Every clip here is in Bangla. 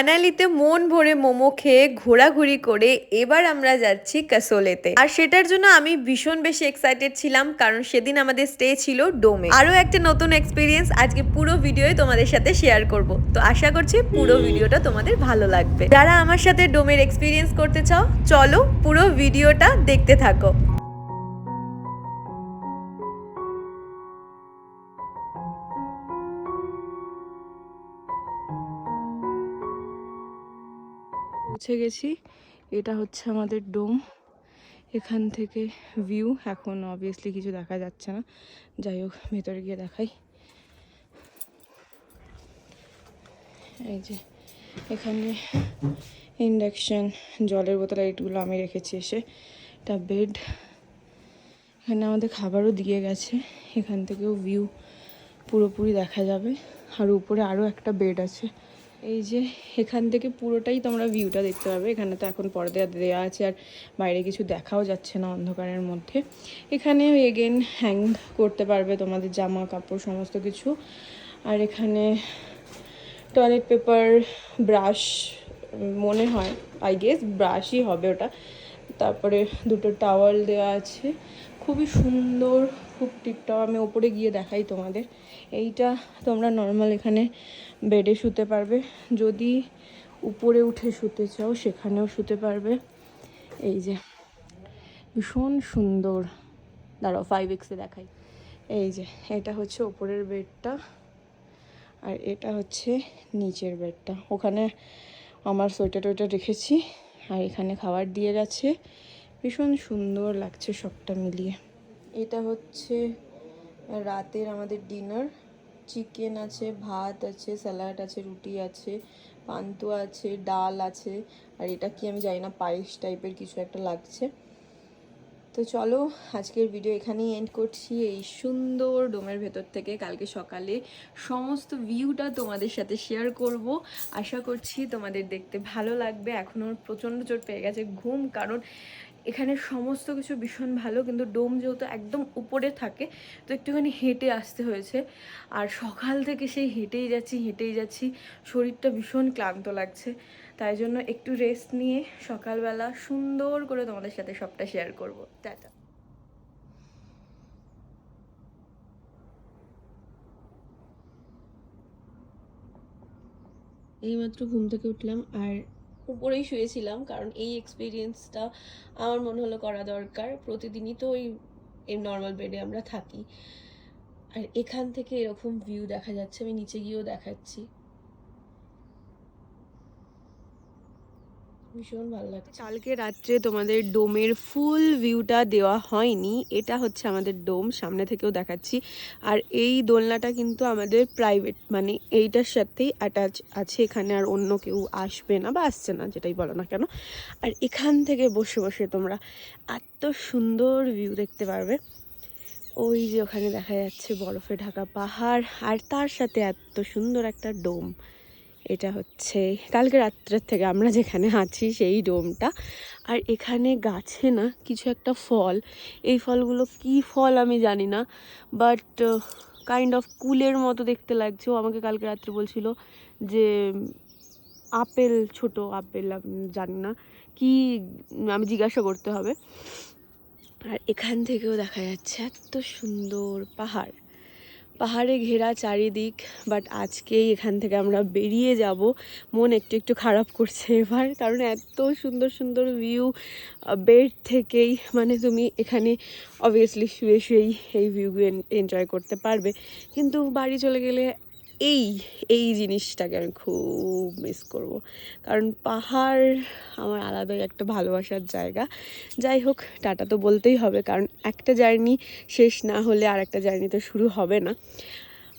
মানালিতে মন ভরে মোমো খেয়ে ঘোরাঘুরি করে এবার আমরা যাচ্ছি কাসোলেতে। আর সেটার জন্য আমি ভীষণ বেশি এক্সাইটেড ছিলাম, কারণ সেদিন আমাদের স্টে ছিল ডোমে। আরও একটা নতুন এক্সপিরিয়েন্স আজকে পুরো ভিডিওই তোমাদের সাথে শেয়ার করব। তো আশা করছি পুরো ভিডিওটা তোমাদের ভালো লাগবে। যারা আমার সাথে ডোমের এক্সপিরিয়েন্স করতে চাও, চলো পুরো ভিডিওটা দেখতে থাকো। পৌঁছে গেছি। এটা হচ্ছে আমাদের ডোম। এখান থেকে ভিউ। এখন অবভিয়াসলি কিছু দেখা যাচ্ছে না। যাই হোক, ভেতরে গিয়ে দেখাই। এই যে, এখানে ইন্ডাকশন, জলের বোতল এইগুলো আমি রেখেছি এসে। এটা বেড। এখানে আমাদের খাবারও দিয়ে গেছে। এখান থেকেও ভিউ পুরোপুরি দেখা যাবে। আর উপরে আরও একটা বেড আছে। এই যে এখান থেকে পুরোটাই তোমরা ভিউটা দেখতে পাবে এখানে তো এখন পর্দা দেওয়া আছে আর বাইরে কিছু দেখাও যাচ্ছে না অন্ধকারের মধ্যে। এখানে এগেন হ্যাং করতে পারবে তোমাদের জামা, কাপড়, সমস্ত কিছু। আর এখানে টয়লেট পেপার ব্রাশ মনে হয় আই গেস ব্রাশই হবে ওটা। তারপরে দুটো টাওয়াল দেওয়া আছে। খুবই সুন্দর, খুব টিপটপ আমি ওপরে গিয়ে দেখাই তোমাদের। এইটা তোমরা নর্মাল এখানে বেডে শুতে পারবে। যদি উপরে উঠে শুতে চাও, সেখানেও শুতে পারবে। এই যে, ভীষণ সুন্দর। দাঁড়াও ফাইভ এক্সে দেখাই। এই যে, এটা হচ্ছে ওপরের বেডটা, আর এটা হচ্ছে নিচের বেডটা। ওখানে আমার সোয়েটার টোয়েটার রেখেছি, আর এখানে খাবার দিয়ে গেছে। ভীষণ সুন্দর লাগছে সবটা মিলিয়ে। এটা হচ্ছে রাতের আমাদের ডিনার চিকেন আছে, ভাত আছে স্যালাড আছে, রুটি আছে, পান্তুয়া আছে, ডাল আছে। আর এটা কি আমি জানি না, পায়েস টাইপের কিছু একটা লাগছে। তো চলো, আজকের ভিডিও এখানেই এন্ড করছি। এই সুন্দর ডোমের ভেতর থেকে কালকে সকালে সমস্ত ভিউটা তোমাদের সাথে শেয়ার করব। আশা করছি তোমাদের দেখতে ভালো লাগবে। এখনও প্রচণ্ড চোট পেয়ে গেছে ঘুম, কারণ এখানে সমস্ত কিছু ভীষণ ভালো, কিন্তু ডোম যেহেতু একদম উপরে থাকে, তো একটুখানি হেঁটে আসতে হয়েছে। আর সকাল থেকে সেই হেঁটেই যাচ্ছি হেঁটেই যাচ্ছি, শরীরটা ভীষণ ক্লান্ত লাগছে। তাই জন্য একটু রেস্ট নিয়ে সকালবেলা সুন্দর করে তোমাদের সাথে সবটা শেয়ার করব। টাটা। এইমাত্র ঘুম থেকে উঠলাম, আর উপরেই শুয়েছিলাম, কারণ এই এক্সপিরিয়েন্সটা আমার মনে হলো করা দরকার। প্রতিদিনই তো ওই এই নর্মাল বেডে আমরা থাকি। আর এখান থেকে এরকম ভিউ দেখা যাচ্ছে, আমি নিচে গিয়েও দেখাচ্ছি। ভীষণ ভালো লাগছে। কালকে রাত্রে তোমাদের ডোমের ফুল ভিউটা দেওয়া হয়নি, এটা হচ্ছে আমাদের ডোম, সামনে থেকেও দেখাচ্ছি। আর এই দোলনাটা কিন্তু আমাদের প্রাইভেট মানে এইটার সাথেই অ্যাটাচ আছে এখানে, আর অন্য কেউ আসবে না বা আসছে না, যেটাই বলো না কেন। আর এখান থেকে বসে বসে তোমরা এত সুন্দর ভিউ দেখতে পারবে। ওই যে ওখানে দেখা যাচ্ছে বরফে ঢাকা পাহাড়, আর তার সাথে এত সুন্দর একটা ডোম। এটা হচ্ছে কালকে রাত্রের থেকে আমরা যেখানে আছি সেই ডোমটা। আর এখানে গাছে না কিছু একটা ফল। এই ফলগুলো কি ফল আমি জানি না বাট কাইন্ড অফ কুলের মতো দেখতে লাগছে। ও আমাকে কালকে রাত্রে বলছিল যে, আপেল, ছোট আপেল জানি না। কি, আমি জিজ্ঞাসা করতে হবে। আর এখান থেকেও দেখা যাচ্ছে এত সুন্দর পাহাড়। পাহাড়ে ঘেরা চারিদিক বাট আজকেই এখান থেকে আমরা বেরিয়ে যাব। মন একটু একটু খারাপ করছে এবার, কারণ এত সুন্দর সুন্দর ভিউ বেড থেকেই মানে তুমি এখানে অবভিয়াসলি শুয়ে শুয়েই এই ভিউ এনজয় করতে পারবে। কিন্তু বাড়ি চলে গেলে এই এই জিনিসটাকে আমি খুব মিস করব। কারণ পাহাড় আমার আলাদাই একটা ভালোবাসার জায়গা। যাই হোক টাটা তো বলতেই হবে কারণ একটা জার্নি শেষ না হলে আর একটা জার্নি তো শুরু হবে না।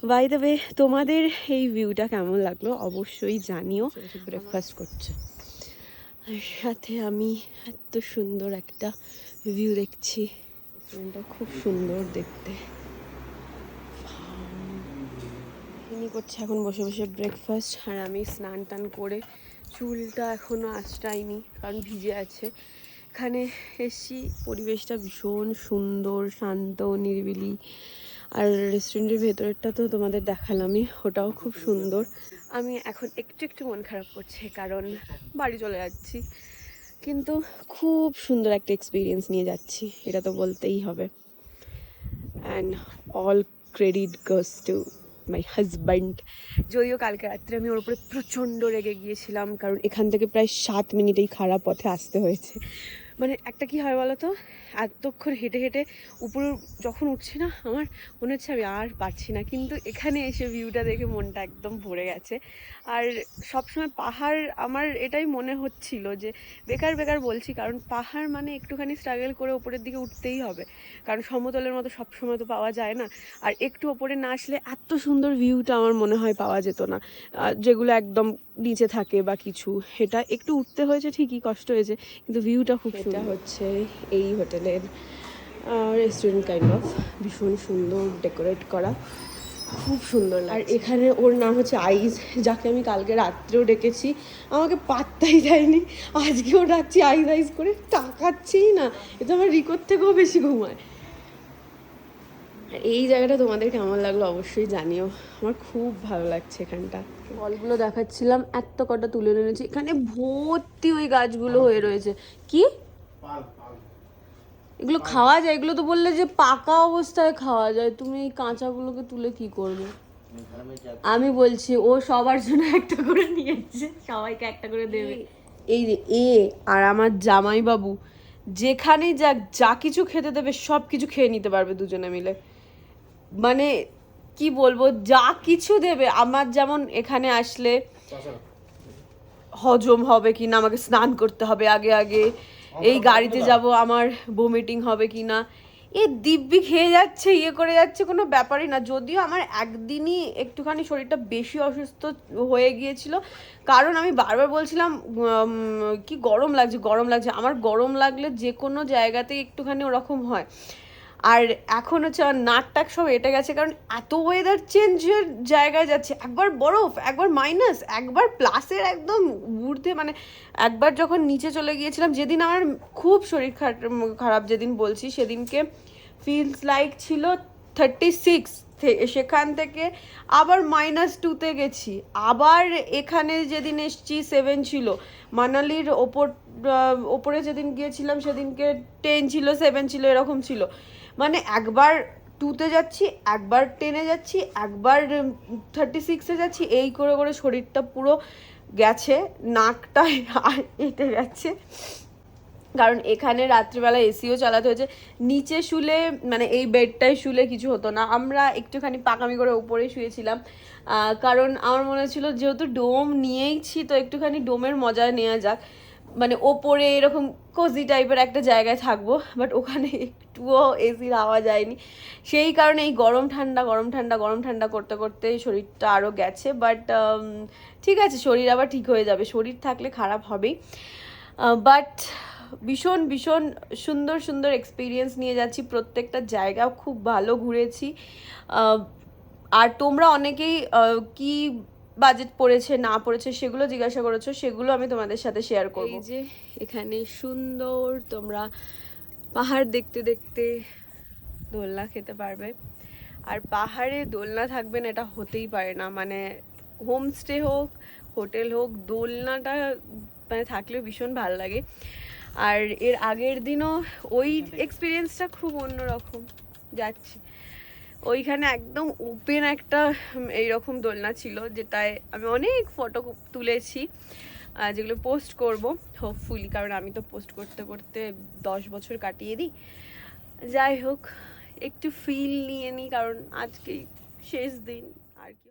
বাই দ্য ওয়ে তোমাদের এই ভিউটা কেমন লাগল অবশ্যই জানিও। ব্রেকফাস্ট করছে। আর সাথে আমি এত সুন্দর একটা ভিউ দেখছি। খুব সুন্দর দেখতে। ইনি করছে এখন বসে বসে ব্রেকফাস্ট আর আমি স্নান টান করে চুলটা এখনও আঁচড়াইনি, কারণ ভিজে আছে। এখানে এসছি, পরিবেশটা ভীষণ সুন্দর, শান্ত, নিরিবিলি। আর রেস্টুরেন্টের ভেতরেরটা তো তোমাদের দেখালামই, ওটাও খুব সুন্দর। আমি এখন একটু একটু মন খারাপ করছে, কারণ বাড়ি চলে যাচ্ছি। কিন্তু খুব সুন্দর একটা এক্সপিরিয়েন্স নিয়ে যাচ্ছি, এটা তো বলতেই হবে। And all credit goes to my husband যদিও কালকে রাত্রে আমি ওর উপরে প্রচণ্ড রেগে গিয়েছিলাম, কারণ এখান থেকে প্রায় সাত মিনিটেই খারাপ পথে আসতে হয়েছে। মানে একটা কি হয় বলো তো? এতক্ষণ হেঁটে হেঁটে উপরে যখন উঠছি না, আমার মনে হচ্ছে আমি আর পারছি না। কিন্তু এখানে এসে ভিউটা দেখে মনটা একদম ভরে গেছে। আর সবসময় পাহাড় আমার এটাই মনে হচ্ছিল যে, বেকার বেকার বলছি, কারণ পাহাড় মানে একটুখানি স্ট্রাগল করে উপরের দিকে উঠতেই হবে। কারণ সমতলের মতো সবসময় তো পাওয়া যায় না। আর একটু ওপরে না আসলে এত সুন্দর ভিউটা আমার মনে হয় পাওয়া যেত না। যেগুলো একদম নিচে থাকে বা কিছু এটা একটু উঠতে হয়েছে ঠিকই, কষ্ট হয়েছে, কিন্তু ভিউটা খুব এটা হচ্ছে এই হোটেলের রেস্টুরেন্ট কাইন্ড অফ ভীষণ সুন্দর ডেকোরেট করা। খুব সুন্দর আর এখানে ওর নাম হচ্ছে আইস যাকে আমি কালকে রাত্রেও ডেকেছি। আমাকে পাত্তাই দেয়নি আজকেও ডাকছি আইস আইস করে তাকাচ্ছেই না। এ তো আমার রিকোর থেকেও বেশি ঘুমায়। আর এই জায়গাটা তোমাদের কেমন লাগল অবশ্যই জানিও। আমার খুব ভালো লাগছে এখানটা। ফলগুলো দেখাচ্ছিলাম এত কটা তুলে এনেছি। এখানে ভর্তি ওই গাছগুলো হয়ে রয়েছে। কি? এগুলো খাওয়া যায়? এগুলো তো বললে যে পাকা অবস্থায় খাওয়া যায়। তুমি এই কাঁচাগুলোকে তুলে কি করবে? আমি বলছি ও সবার জন্য একটা করে নিয়েছে। সবাইকে একটা করে দেবে। এই যে এ আর আমার জামাই বাবু যেখানেই যাক যা কিছু খেতে দেবে সব কিছু খেয়ে নিতে পারবে দুজনে মিলে। মানে কি বলব? যা কিছু দেবে। আমার যেমন এখানে আসলে হজম হবে কি না আমাকে স্নান করতে হবে আগে আগে। এই গাড়িতে যাব আমার বমিটিং হবে কি না এ দিব্যি খেয়ে যাচ্ছে ইয়ে করে যাচ্ছে কোনো ব্যাপারই না। যদিও আমার একদিনই একটুখানি শরীরটা বেশি অসুস্থ হয়ে গিয়েছিল কারণ আমি বারবার বলছিলাম কি গরম লাগছে গরম লাগছে। আমার গরম লাগলে যে কোনো জায়গাতেই একটুখানি ওরকম হয়। আর এখন হচ্ছে আমার নাক টাক সব এটা গেছে, কারণ এত ওয়েদার চেঞ্জের জায়গায় যাচ্ছে। একবার বরফ, একবার মাইনাস একবার প্লাসের একদম ঊর্ধ্বে মানে একবার যখন নিচে চলে গিয়েছিলাম, যেদিন আমার খুব শরীর খারাপ যেদিন বলছি, সেদিনকে ফিলস লাইক ছিল থার্টি সিক্স সেখান থেকে আবার মাইনাস টুতে গেছি। আবার এখানে যেদিন এসছি সেভেন ছিল। মানালির ওপর ওপরে যেদিন গিয়েছিলাম, সেদিনকে টেন ছিল সেভেন ছিল, এরকম ছিল। মানে একবার টুতে যাচ্ছি, একবার টেনে যাচ্ছি, একবার থার্টি সিক্সে যাচ্ছি, এই করে করে শরীরটা পুরো গেছে নাকটা এটে গেছে। কারণ এখানে রাত্রিবেলা এসিও চালাতে হয়েছে। নিচে শুলে মানে এই বেডটায় শুলে কিছু হতো না। আমরা একটুখানি পাকামি করে উপরে শুয়েছিলাম। কারণ আমার মনে ছিল যেহেতু ডোম নিয়েইছি, তো একটুখানি ডোমের মজা নেওয়া যাক। মানে ওপরে এরকম কোজি টাইপের একটা জায়গায় থাকব বাট ওখানে একটুও এসির হাওয়া যায়নি সেই কারণে এই গরম ঠান্ডা গরম ঠান্ডা গরম ঠান্ডা করতে করতে শরীরটা আরও গেছে বাট ঠিক আছে, শরীর আবার ঠিক হয়ে যাবে, শরীর থাকলে খারাপ হবেই। বাট ভীষণ ভীষণ সুন্দর সুন্দর এক্সপিরিয়েন্স নিয়ে যাচ্ছি, প্রত্যেকটা জায়গা খুব ভালো ঘুরেছি। আর তোমরা অনেকেই কি বাজেট পড়েছে না পড়েছে সেগুলো জিজ্ঞাসা করেছ সেগুলো আমি তোমাদের সাথে শেয়ার করব। এই যে এখানে সুন্দর তোমরা পাহাড় দেখতে দেখতে দোলনা খেতে পারবে। আর পাহাড়ে দোলনা থাকবে না এটা হতেই পারে না। মানে হোমস্টে হোক হোটেল হোক দোলনাটা মানে থাকলে ভীষণ ভালো লাগে। আর এর আগের দিনও ওই এক্সপিরিয়েন্সটা খুব অন্যরকম। যাচ্ছি। ওইখানে একদম ওপেন একটা এইরকম দোলনা ছিল, যেটায় আমি অনেক ফটো তুলেছি যেগুলো পোস্ট করব হোপফুলি কারণ আমি তো পোস্ট করতে করতে দশ বছর কাটিয়ে দিই। যাই হোক, একটু ফিল নিয়ে নিই, কারণ আজকেই শেষ দিন, আর কি।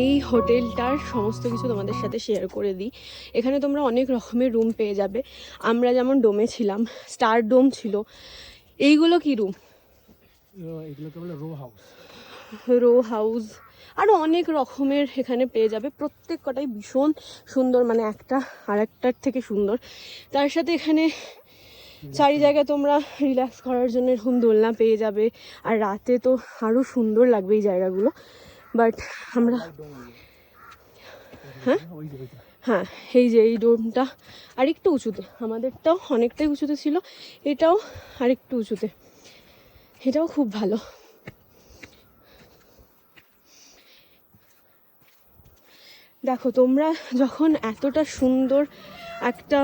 এই হোটেলটার সমস্ত কিছু তোমাদের সাথে শেয়ার করে দিই। এখানে তোমরা অনেক রকমের রুম পেয়ে যাবে। আমরা যেমন ডোমে ছিলাম স্টার ডোম ছিল। এইগুলো কি রুম এগুলোকে বলে রো হাউস রো হাউস আরও অনেক রকমের এখানে পেয়ে যাবে। প্রত্যেক কটাই ভীষণ সুন্দর মানে একটা আর একটার থেকে সুন্দর। তার সাথে এখানে চারি জায়গায় তোমরা রিল্যাক্স করার জন্য এরকম দোলনা পেয়ে যাবে। আর রাতে তো আরও সুন্দর লাগবে এই জায়গাগুলো। বাট আমরা হ্যাঁ? হ্যাঁ এই যে এই ডোমটা আরেকটু উঁচুতে। আমাদেরটাও অনেকটাই উঁচুতে ছিল, এটাও আরেকটু উঁচুতে। এটাও খুব ভালো। দেখো, তোমরা যখন এতটা সুন্দর একটা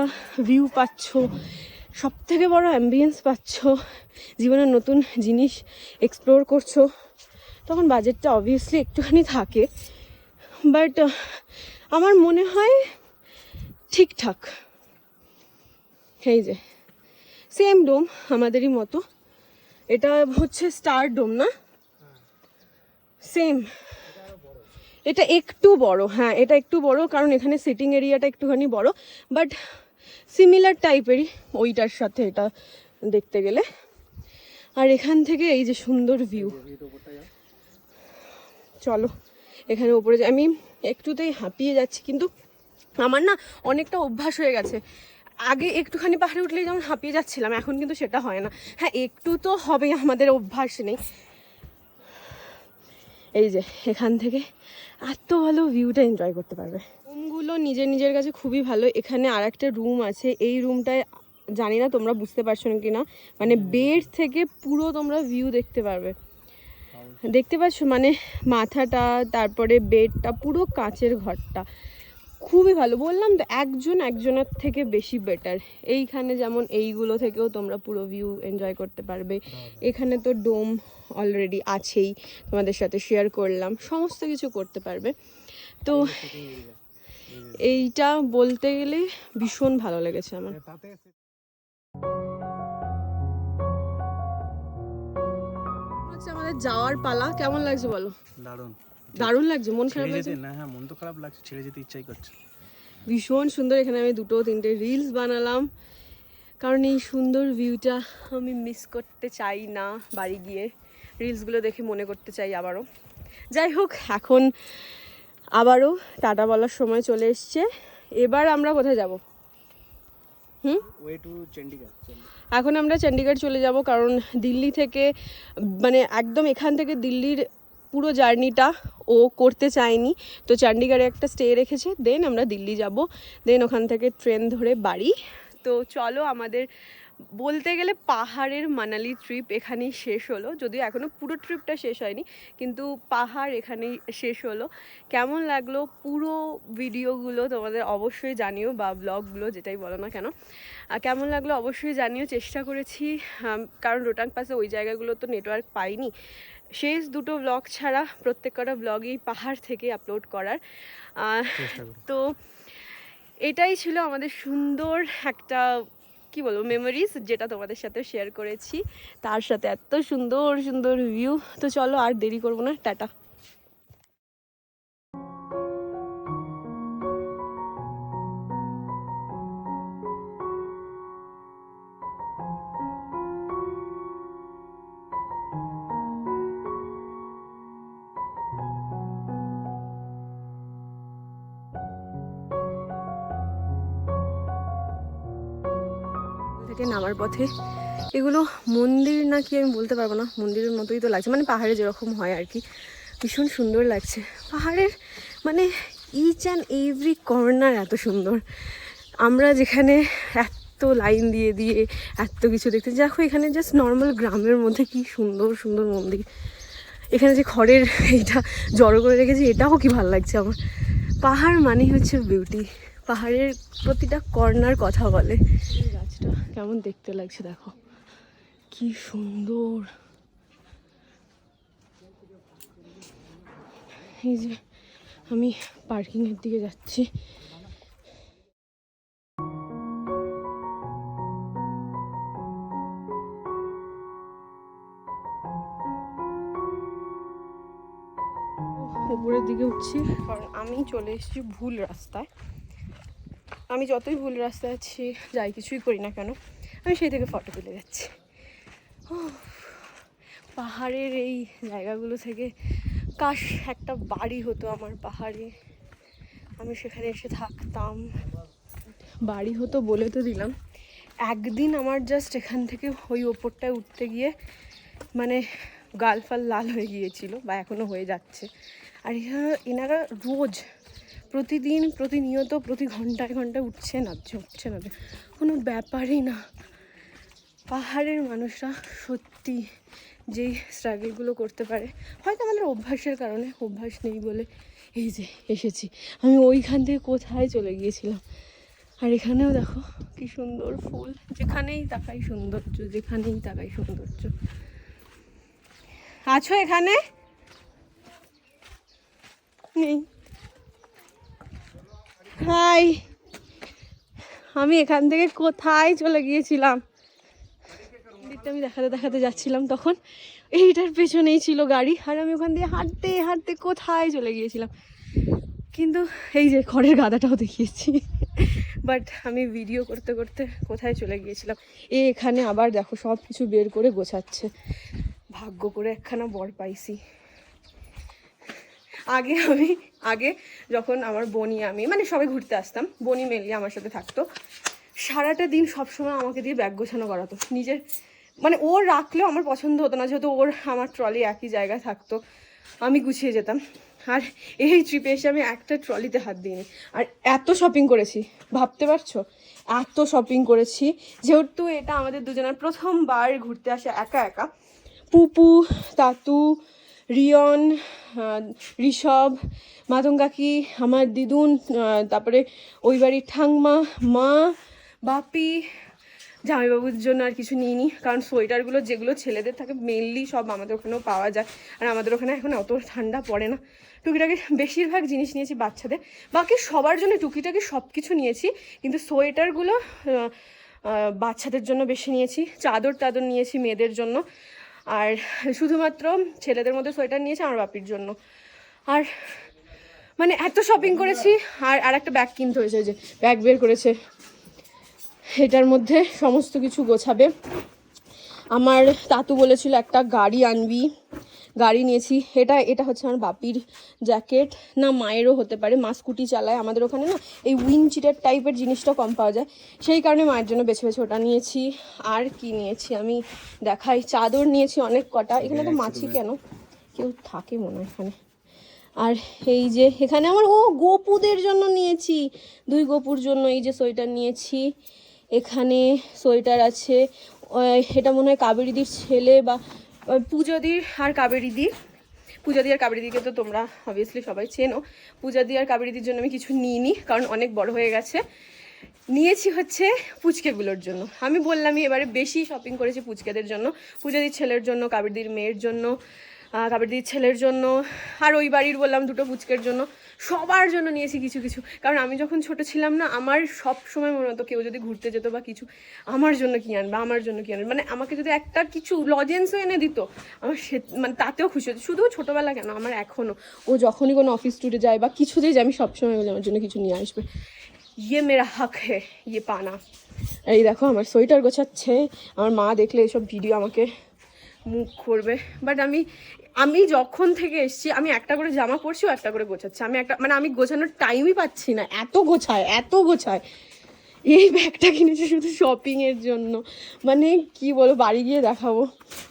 ভিউ পাচ্ছ সব থেকে বড় অ্যাম্বিয়েন্স পাচ্ছ, জীবনের নতুন জিনিস এক্সপ্লোর করছ তখন বাজেটটা অবভিয়াসলি একটুখানি থাকে বাট আমার মনে হয় ঠিকঠাক। এই যে সেম ডোম আমাদেরই মতো। এটা হচ্ছে স্টার ডোম না? সেম এটা একটু বড় হ্যাঁ এটা একটু বড়, কারণ এখানে সিটিং এরিয়াটা একটুখানি বড় বাট সিমিলার টাইপেরই ওইটার সাথে এটা দেখতে গেলে। আর এখান থেকে এই যে সুন্দর ভিউ চলো, এখানে উপরে। আমি একটুতেই হাঁপিয়ে যাচ্ছি, কিন্তু আমার না অনেকটা অভ্যাস হয়ে গেছে। আগে একটুখানি পাহাড়ে উঠলেই যেমন হাঁপিয়ে যাচ্ছিলাম, এখন কিন্তু সেটা হয় না। হ্যাঁ একটু তো হবেই, আমাদের অভ্যাস নেই। এই যে, এখান থেকে এত ভালো ভিউটা এনজয় করতে পারবে। রুমগুলো নিজের নিজের কাছে খুবই ভালো। এখানে আর একটা রুম আছে। এই রুমটায় জানি না তোমরা বুঝতে পারছ কি না মানে বেড থেকে পুরো তোমরা ভিউ দেখতে পারবে। দেখতে পাচ্ছ? মানে মাথাটা তারপরে বেডটা পুরো কাঁচের ঘরটা। খুবই ভালো। বললাম তো একজন একজনের থেকে বেশি বেটার এইখানে যেমন এইগুলো থেকেও তোমরা পুরো ভিউ এনজয় করতে পারবে। এখানে তো ডোম অলরেডি আছেই। তোমাদের সাথে শেয়ার করলাম। সমস্ত কিছু করতে পারবে। তো এইটা বলতে গেলে ভীষণ ভালো লেগেছে আমার। হচ্ছে আমাদের যাওয়ার পালা। কেমন লাগছে বলো? দারুণ। দারুণ লাগছে মন খারাপ লাগছে? না হ্যাঁ মন তো খারাপ লাগছে ছেড়ে যেতে ইচ্ছাই করছে ভীষণ সুন্দর এখানে আমি দুটো তিনটে রিলস বানালাম। কারণ এই সুন্দর ভিউটা আমি মিস করতে চাই না বাড়ি গিয়ে। রিলসগুলো দেখে মনে করতে চাই আবারও। যাই হোক এখন আবারও টাটা বলার সময় চলে এসছে। এবার আমরা কোথায় যাব? হুম? ওয়ে টু চণ্ডীগড় এখন আমরা চণ্ডীগড় চলে যাব কারণ দিল্লি থেকে মানে একদম এখান থেকে দিল্লির পুরো জার্নিটা ও করতে চায়নি। তো চণ্ডীগড়ে একটা স্টে রেখেছে, দেন আমরা দিল্লি যাব। দেন ওখান থেকে ট্রেন ধরে বাড়ি। তো চলো আমাদের বলতে গেলে পাহাড়ের মানালি ট্রিপ এখানেই শেষ হলো। যদিও এখনও পুরো ট্রিপটা শেষ হয়নি কিন্তু পাহাড় এখানেই শেষ হলো। কেমন লাগল পুরো ভিডিওগুলো তোমাদের অবশ্যই জানিও বা ব্লগগুলো যেটাই বলো না কেন। কেমন লাগল অবশ্যই জানিও চেষ্টা করেছি। কারণ রোটাং পাশে ওই জায়গাগুলো তো নেটওয়ার্ক পাইনি। শেষ দুটো ব্লগ ছাড়া প্রত্যেক কটা ব্লগেই পাহাড় থেকে আপলোড করার। তো এটাই ছিল আমাদের সুন্দর একটা কি বলব মেমোরিজ যেটা তোমাদের সাথে শেয়ার করেছি, তার সাথে এত সুন্দর সুন্দর ভিউ তো চলো আর দেরি করব না, টাটা। পথে। এগুলো মন্দির না কি আমি বলতে পারব না, মন্দিরের মতোই তো লাগছে। মানে পাহাড়ে যেরকম হয় আর কি। ভীষণ সুন্দর লাগছে। পাহাড়ের মানে ইচ অ্যান্ড এভরি কর্নার এত সুন্দর। আমরা যেখানে এত লাইন দিয়ে দিয়ে এত কিছু দেখতে দেখো এখানে জাস্ট নর্মাল গ্রামের মধ্যে কি সুন্দর সুন্দর মন্দির। এখানে যে খড়ের এইটা জড়ো করে রেখেছে, এটাও কি ভালো লাগছে আমার। পাহাড় মানেই হচ্ছে বিউটি পাহাড়ের প্রতিটা কর্নার কথা বলে। গাছটা কেমন দেখতে লাগছে দেখো। কি সুন্দর। এই যে আমি পার্কিং এর দিকে যাচ্ছি। উপরের দিকে উঠছি, কারণ আমি চলে এসেছি ভুল রাস্তায়। আমি যতই ভুল রাস্তায় আছি, যাই কিছুই করি না কেন, আমি সেই থেকে ফটো তুলে যাচ্ছি। পাহাড়ের এই জায়গাগুলো থেকে কাশ, একটা বাড়ি হতো আমার পাহাড়ে। আমি সেখানে এসে থাকতাম। বাড়ি হতো বলে তো দিলাম। একদিন আমার জাস্ট এখান থেকে ওই ওপরটায় উঠতে গিয়ে মানে গাল ফাল লাল হয়ে গিয়েছিল, বা এখনও হয়ে যাচ্ছে। আর এনারা রোজ প্রতিদিন, প্রতিনিয়ত, প্রতি ঘন্টায় ঘন্টায় উঠছে নাচছে উঠছে নাচছে কোনো ব্যাপারই না। পাহাড়ের মানুষরা সত্যি যেই স্ট্রাগলগুলো করতে পারে, হয়তো আমাদের অভ্যাসের কারণে, অভ্যাস নেই বলে এই যে এসেছি। আমি ওইখান থেকে কোথায় চলে গিয়েছিলাম? আর এখানেও দেখো কি সুন্দর ফুল, যেখানেই তাকাই সৌন্দর্য, যেখানেই তাকাই সৌন্দর্য। আছো এখানে? নেই। হাই আমি এখান থেকে কোথায় চলে গিয়েছিলাম? দিকটা আমি দেখাতে দেখাতে যাচ্ছিলাম তখন। এইটার পেছনেই ছিল গাড়ি, আর আমি ওখান দিয়ে হাঁটতে হাঁটতে কোথায় চলে গিয়েছিলাম? কিন্তু এই যে খড়ের গাদাটাও দেখিয়েছি। বাট আমি ভিডিও করতে করতে কোথায় চলে গিয়েছিলাম? এ এখানে আবার দেখো সব কিছু বের করে গোছাচ্ছে। ভাগ্য করে একখানা বর পাইছি। আগে আমি আগে যখন আমার বনি, আমি মানে সবাই ঘুরতে আসতাম, বনি মেনলি আমার সাথে থাকতো। সারাটা দিন সবসময় আমাকে দিয়ে ব্যাগ গোছানো করাতো। নিজের মানে ওর রাখলেও আমার পছন্দ হতো না, যেহেতু ওর, আমার ট্রলি একই জায়গায় থাকতো, আমি গুছিয়ে যেতাম। আর এই ট্রিপে এসে আমি একটা ট্রলিতে হাত দিইনি। আর এত শপিং করেছি, ভাবতে পারছ? এত শপিং করেছি, যেহেতু এটা আমাদের দুজনের প্রথমবার ঘুরতে আসে একা একা। পুপু, তাতু রিয়ন ঋষভ মাদন কাকি আমার দিদুন তারপরে ওই বাড়ির ঠাংমা মা, বাপি, জামাইবাবুর জন্য আর কিছু নিইনি। কারণ সোয়েটারগুলো যেগুলো ছেলেদের থাকে মেনলি সব আমাদের ওখানেও পাওয়া যায়। আর আমাদের ওখানে এখন অত ঠান্ডা পড়ে না। টুকিটাকি বেশিরভাগ জিনিস নিয়েছি বাচ্চাদের। বাকি সবার জন্য টুকিটাকি সব কিছু নিয়েছি। কিন্তু সোয়েটারগুলো বাচ্চাদের জন্য বেশি নিয়েছি। চাদর টাদর নিয়েছি মেয়েদের জন্য। আর শুধুমাত্র ছেলেদের মধ্যে সোয়েটার নিয়েছে আমার বাপির জন্য। আর মানে এত শপিং করেছি, আর আর একটা ব্যাগ কিনতে হয়েছে যে ব্যাগ বের করেছে। এটার মধ্যে সমস্ত কিছু গোছাবে। আমার তাতু বলেছিল একটা গাড়ি আনবি। গাড়ি নিয়েছি। এটা এটা হচ্ছে আমার বাপির জ্যাকেট। না মায়েরও হতে পারে। মা স্কুটি চালায় আমাদের ওখানে না এই উইনচিটার টাইপের জিনিসটা কম পাওয়া যায়। সেই কারণে মায়ের জন্য বেছে বেছে ওটা নিয়েছি। আর কি নিয়েছি আমি? দেখাই। চাদর নিয়েছি অনেক কটা। এখানে তো মাছি কেন? কেউ থাকে মনে হয় এখানে। আর এই যে এখানে আমার ও গোপুদের জন্য নিয়েছি। দুই গোপুর জন্য এই যে সোয়েটার নিয়েছি। এখানে সোয়েটার আছে। এটা মনে হয় কাবেরিদির ছেলে বা ওই পূজাদির আর কাবেরিদি। পূজাদি আর কাবেরিদিকে তো তোমরা অবভিয়াসলি সবাই চেনো। পূজাদি আর কাবেরিদির জন্য আমি কিছু নিইনি, কারণ অনেক বড় হয়ে গেছে। নিয়েছি হচ্ছে পুচকেগুলোর জন্য। আমি বললামই এবারে বেশি শপিং করেছি পুচকেদের জন্য। পূজাদির ছেলের জন্য, কাবেরদির মেয়ের জন্য কাবেরদির ছেলের জন্য, আর ওই বাড়ির বললাম দুটো পুচকের জন্য। সবার জন্য নিয়েছি কিছু কিছু। কারণ আমি যখন ছোট ছিলাম না, আমার সব সময় মনে হতো কেউ যদি ঘুরতে যেত বা কিছু, আমার জন্য কি আনবে, আমার জন্য কি আনবে। মানে আমাকে যদি একটা কিছু লজেন্সও এনে দিত, আমার সে মানে তাতেও খুশি হতো। শুধু ছোটোবেলা কেন, আমার এখনও ও যখনই কোনো অফিস ট্যুরে যায় বা কিছুতেই যায়, আমি সবসময় বলি, আমার জন্য কিছু নিয়ে আসবে। ইয়ে মেরা হক হে ইয়ে পানা। এই দেখো, আমার সোয়েটার গোছাচ্ছে। আমার মা দেখলে এসব ভিডিও আমাকে মুখ করবে। বাট আমি আমি যখন থেকে এসেছি, আমি একটা করে জামা পরছি একটা করে গোছাচ্ছি। আমি একটা মানে আমি গোছানোর টাইমই পাচ্ছি না। এত গোছায় এত গোছায়। এই ব্যাগটা কিনেছি শুধু শপিংয়ের জন্য। মানে কি বলো বাড়ি গিয়ে দেখাবো।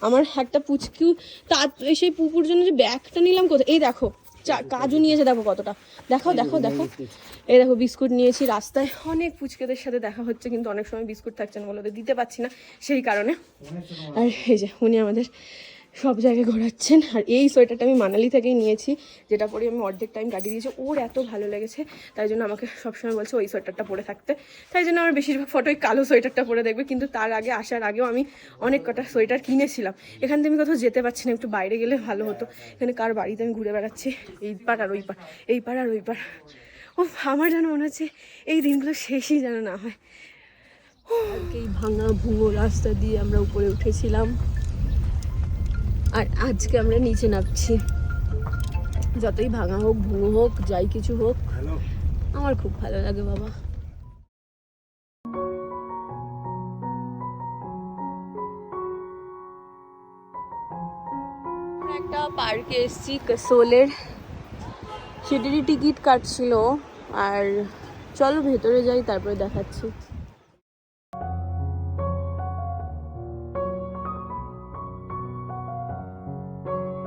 আমার একটা পুচকি, তার সেই পুকুর জন্য যে ব্যাগটা নিলাম কোথায়? এই দেখো কাজু নিয়েছে দেখো কতটা। দেখো দেখো দেখো এই দেখো, বিস্কুট নিয়েছি রাস্তায়। অনেক পুচকেদের সাথে দেখা হচ্ছে, কিন্তু অনেক সময় বিস্কুট থাকছে না বলে দিতে পারছি না, সেই কারণে। আর এই যে, উনি আমাদের সব জায়গায় ঘোরাচ্ছেন। আর এই সোয়েটারটা আমি মানালি থেকেই নিয়েছি, যেটা পরে আমি অর্ধেক টাইম কাটিয়ে দিয়েছি। ওর এত ভালো লেগেছে, তাই জন্য আমাকে সবসময় বলছে ওই সোয়েটারটা পরে থাকতে। তাই জন্য আমার বেশিরভাগ ফটো ওই কালো সোয়েটারটা পরে দেখবে, কিন্তু তার আগে, আসার আগেও আমি অনেক কটা সোয়েটার কিনেছিলাম। এখান থেকে আমি কোথাও যেতে পারছি না, একটু বাইরে গেলে ভালো হতো। এখানে কার বাড়িতে আমি ঘুরে বেড়াচ্ছি? এই পার আর ওই পার, এই পার আর ওই পার। ও আমার যেন মনে হচ্ছে এই দিনগুলো শেষই যেন না হয়। এই ভাঙা ভুঙো রাস্তা দিয়ে আমরা উপরে উঠেছিলাম। আর আজকে আমরা নিচে নামছি। যতই ভাঙা হোক ভুঙো হোক যাই কিছু হোক আমার খুব ভালো লাগে বাবা। একটা পার্কে এসেছি কাসোলের। সেটারই টিকিট কাটছিল। আর চলো ভেতরে যাই তারপরে দেখাচ্ছি।